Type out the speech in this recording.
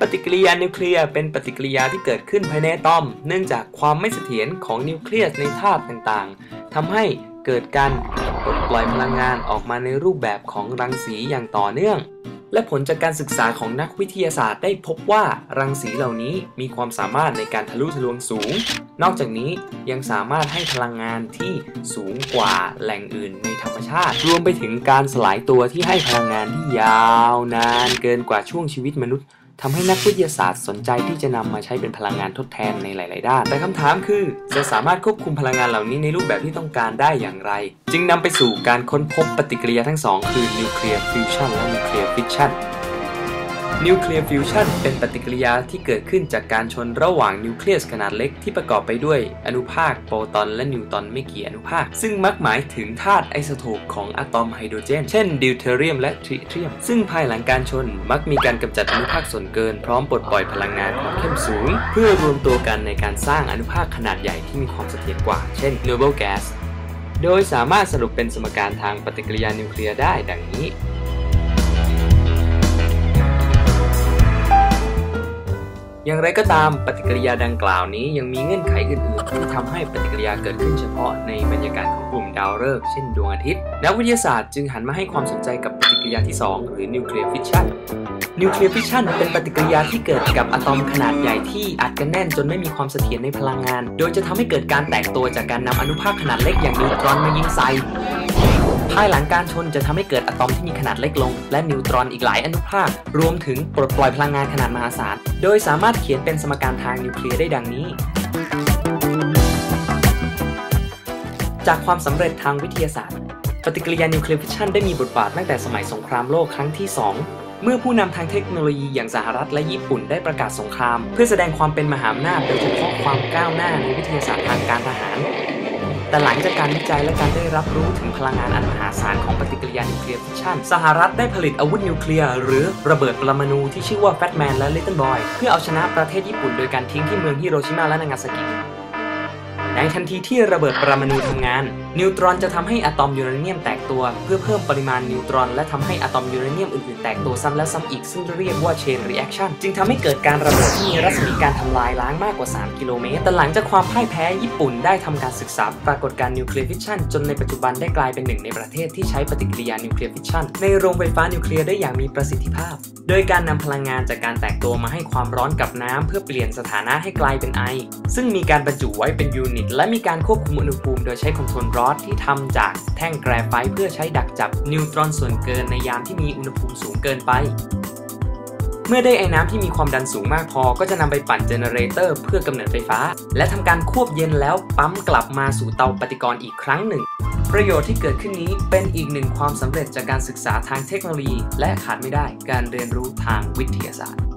ปฏิกิริยานิวเคลียร์เป็นปฏิกิริยาที่เกิดขึ้นภายในอะตอม เนื่องจากความไม่เสถียรของนิวเคลียสในธาตุต่างๆทำให้เกิดการปลดปล่อยพลังงานออกมาในรูปแบบของรังสีอย่างต่อเนื่อง และผลจากการศึกษาของนักวิทยาศาสตร์ได้พบว่ารังสีเหล่านี้มีความสามารถในการทะลุทะลวงสูง นอกจากนี้ยังสามารถให้พลังงานที่สูงกว่าแหล่งอื่นในธรรมชาติ รวมไปถึงการสลายตัวที่ให้พลังงานที่ยาวนานเกินกว่าช่วงชีวิตมนุษย์ ทำให้นักวิทยาศาสตร์สนใจที่จะนำมาใช้เป็นพลังงานทดแทนในหลาย ๆ ด้าน แต่คำถามคือ จะสามารถควบคุมพลังงานเหล่านี้ในรูปแบบที่ต้องการได้อย่างไร จึงนำไปสู่การค้นพบปฏิกิริยาทั้งสองคือนิวเคลียร์ฟิวชันและนิวเคลียร์ฟิชชัน นิวเคลียร์ฟิวชันเป็นปฏิกิริยาที่เกิดขึ้นจากการชนระหว่างนิวเคลียสขนาดเล็กที่ประกอบไปด้วยอนุภาคโปรตอนและนิวตอนไม่กี่อนุภาค ซึ่งมักหมายถึงธาตุไอโซโทปของอะตอมไฮโดรเจน เช่นดิวเทเรียมและทริเทียม ซึ่งภายหลังการชนมักมีการกำจัดอนุภาคส่วนเกินพร้อมปลดปล่อยพลังงานของเข้มสูง เพื่อรวมตัวกันในการสร้างอนุภาคขนาดใหญ่ที่มีความเสถียรกว่า เช่น noble gas โดยสามารถสรุปเป็นสมการทางปฏิกิริยานิวเคลียร์ได้ดังนี้ อย่างไรก็ตามปฏิกิริยาดังกล่าวนี้ยังมีเงื่อนไขอื่นๆ ที่ทำให้ปฏิกิริยาเกิดขึ้นเฉพาะในบรรยากาศของกลุ่มดาวฤกษ์เช่นดวงอาทิตย์ นักวิทยาศาสตร์จึงหันมาให้ความสนใจกับปฏิกิริยาที่ 2 หรือนิวเคลียร์ฟิชชันนิวเคลียร์ฟิชชันเป็นปฏิกิริยาที่เกิดกับอะตอมขนาดใหญ่ที่อัดกันแน่นจนไม่มีความเสถียรในพลังงาน โดยจะทำให้เกิดการแตกตัวจากการนำอนุภาคขนาดเล็กอย่างนิวตรอนมายิงใส่ ภายหลังการชนจะทำให้เกิดอะตอมที่มีขนาดเล็กลง และนิวตรอนอีกหลายอนุภาค รวมถึงปลดปล่อยพลังงานขนาดมหาศาล โดยสามารถเขียนเป็นสมการทางนิวเคลียร์ได้ดังนี้ จากความสำเร็จทางวิทยาศาสตร์ ปฏิกิริยานิวเคลียร์ฟิชชันได้มีบทบาทตั้งแต่สมัยสงครามโลกครั้งที่ 2เมื่อผู้นำทางเทคโนโลยีอย่างสหรัฐและญี่ปุ่นได้ประกาศสงคราม เพื่อแสดงความเป็นมหาอำนาจโดยเฉพาะความก้าวหน้าในวิทยาศาสตร์ทางการทหาร แต่หลังจากการวิจัยและการได้รับรู้ถึงพลังงานอันมหาศาลของปฏิกิริยานิวเคลียร์ฟิชชันสหรัฐได้ผลิตอาวุธนิวเคลียร์หรือระเบิดปรมาณูที่ชื่อว่าแฟตแมนและลิตเติ้ลบอยเพื่อเอาชนะประเทศญี่ปุ่นโดยการทิ้งที่เมืองฮิโรชิมาและนางาซากิ ในทันทีที่ระเบิดปรมาณูทำงาน นิวตรอนจะทำให้อะตอมยูเรเนียมแตกตัว เพื่อเพิ่มปริมาณนิวตรอน และทำให้อะตอมยูเรเนียมอื่นๆแตกตัวซ้ำและซ้ำอีกซึ่งเรียกว่า chain reaction จึงทำให้เกิดการระเบิดที่มีรัศมีการทำลายล้างมากกว่า 3 กิโลเมตร แต่หลังจากความพ่ายแพ้ญี่ปุ่นได้ทำการศึกษาปรากฏการณ์นิวเคลียร์ฟิชชั่นจนในปัจจุบันได้กลายเป็นหนึ่งในประเทศที่ใช้ปฏิกิริยานิวเคลียร์ฟิชชั่นในโรงไฟฟ้านิวเคลียร์ได้อย่างมีประสิทธิภาพ โดยการนำพลังงานจากการแตกตัวมาให้ความร้อนกับน้ำเพื่อเปลี่ยนสถานะให้กลายเป็นไอ ซึ่งมีการบรรจุไว้เป็นยูนิตและมีการควบคุมอุณหภูมิ โดยใช้คอนโทรลรอดที่ทำจากแท่งแกรไฟต์เพื่อใช้ดักจับนิวตรอนส่วนเกินในยามที่มีอุณหภูมิสูงเกินไป เมื่อได้ไอ้น้ำที่มีความดันสูงมากพอ ก็จะนำไปปั่นเจเนเรเตอร์เพื่อกำเนิดไฟฟ้า และทำการควบเย็นแล้วปั๊มกลับมาสู่เตาปฏิกรณ์อีกครั้งหนึ่งประโยชน์ที่เกิดขึ้นนี้เป็นอีกหนึ่งความสำเร็จจากการศึกษาทางเทคโนโลยี และขาดไม่ได้การเรียนรู้ทางวิทยาศาสตร์